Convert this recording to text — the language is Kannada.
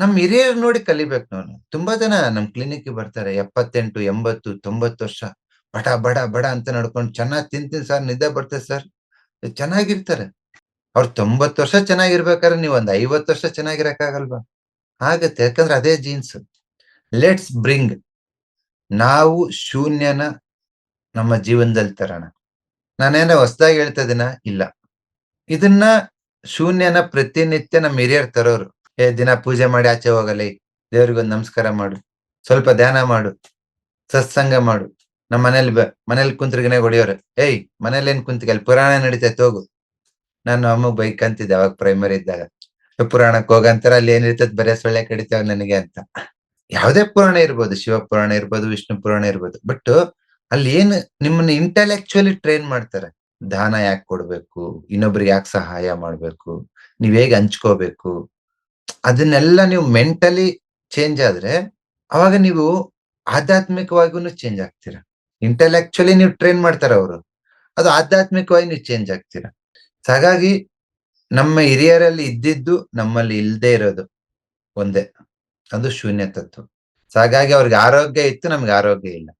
ನಮ್ ಹಿರಿಯರ್ ನೋಡಿ ಕಲಿಬೇಕು ನಾವು. ತುಂಬಾ ಜನ ನಮ್ ಕ್ಲಿನಿಕ್ ಬರ್ತಾರೆ. 78, 80, 90 ವರ್ಷ. ಬಡ, ಬಡ, ಬಡ ಅಂತ ನಡ್ಕೊಂಡು ಚೆನ್ನಾಗ್ ತಿಂತೀನಿ ಸರ್ ನಿದ್ದೆ ಬರ್ತದೆ ಸರ್. ಚೆನ್ನಾಗಿರ್ತಾರೆ. ಅವ್ರ 90 ವರ್ಷ ಚೆನ್ನಾಗಿರ್ಬೇಕಾದ್ರೆ ನೀವ್ ಒಂದ್ 50 ವರ್ಷ ಚೆನ್ನಾಗಿರಕ್ಕಾಗಲ್ವಾ? ಆಗತ್ತೆ. ಯಾಕಂದ್ರೆ ಅದೇ ಜೀನ್ಸ್. ಲೆಟ್ಸ್ ಬ್ರಿಂಗ್ ನಾವು ಶೂನ್ಯನ ನಮ್ಮ ಜೀವನದಲ್ಲಿ ತರೋಣ. ನಾನೇನ ಹೊಸದಾಗಿ ಹೇಳ್ತಾ ಇದೀನ ಇಲ್ಲ. ಇದನ್ನ ಶೂನ್ಯನ ಪ್ರತಿನಿತ್ಯ ನಮ್ಮ ಹಿರಿಯರ್ ತರೋರು. ಏ ದಿನ ಪೂಜೆ ಮಾಡಿ ಆಚೆ ಹೋಗಲಿ ದೇವ್ರಿಗೊಂದು ನಮಸ್ಕಾರ ಮಾಡು. ಸ್ವಲ್ಪ ಧ್ಯಾನ ಮಾಡು. ಸತ್ಸಂಗ ಮಾಡು. ನಮ್ಮ ಮನೇಲಿ ಮನೇಲಿ ಕುಂತ್ರಿಗನೆ ಹೊಡಿಯೋರು. ಏಯ್ ಮನೇಲಿ ಏನ್ ಕುಂತಿಗೆ ಅಲ್ಲಿ ಪುರಾಣ ನಡೀತೈತೆ ಹೋಗು. ನಾನು ಅಮ್ಮಗ್ ಬೈಕಂತಿದ್ದೆ ಅವಾಗ ಪ್ರೈಮರಿ ಇದ್ದಾಗ. ಪುರಾಣಕ್ಕೆ ಹೋಗಂತಾರ ಅಲ್ಲಿ ಏನಿರ್ತೈತೆ ಬರೇ ಸೊಳ್ಳೆ ಕಡಿತಾವ್ ನನಗೆ ಅಂತ. ಯಾವುದೇ ಪುರಾಣ ಇರ್ಬೋದು. ಶಿವ ಪುರಾಣ ಇರ್ಬೋದು, ವಿಷ್ಣು ಪುರಾಣ ಇರ್ಬೋದು. ಬಟ್ ಅಲ್ಲಿ ಏನು ನಿಮ್ಮನ್ನ ಇಂಟೆಲೆಕ್ಚುಯಲಿ ಟ್ರೈನ್ ಮಾಡ್ತಾರೆ. ದಾನ ಯಾಕೆ ಕೊಡ್ಬೇಕು? ಇನ್ನೊಬ್ರಿಗೆ ಯಾಕೆ ಸಹಾಯ ಮಾಡ್ಬೇಕು? ನೀವ್ ಹೇಗೆ ಹಂಚ್ಕೋಬೇಕು? ಅದನ್ನೆಲ್ಲ ನೀವು ಮೆಂಟಲಿ ಚೇಂಜ್ ಆದ್ರೆ, ಅವಾಗ ನೀವು ಆಧ್ಯಾತ್ಮಿಕವಾಗೂ ಚೇಂಜ್ ಆಗ್ತೀರಾ. ಇಂಟೆಲೆಕ್ಚುಲಿ ನೀವು ಟ್ರೈನ್ ಮಾಡ್ತಾರ ಅವರು ಅದು ಆಧ್ಯಾತ್ಮಿಕವಾಗಿ ನೀವು ಚೇಂಜ್ ಆಗ್ತೀರಾ. ಹಾಗಾಗಿ ನಮ್ಮ ಹಿರಿಯರಲ್ಲಿ ಇದ್ದಿದ್ದು ನಮ್ಮಲ್ಲಿ ಇಲ್ಲದೆ ಇರೋದು ಒಂದೇ. ಅದು ಶೂನ್ಯ ತತ್ವ. ಹಾಗಾಗಿ ಅವ್ರಿಗೆ ಆರೋಗ್ಯ ಇತ್ತು, ನಮ್ಗೆ ಆರೋಗ್ಯ ಇಲ್ಲ.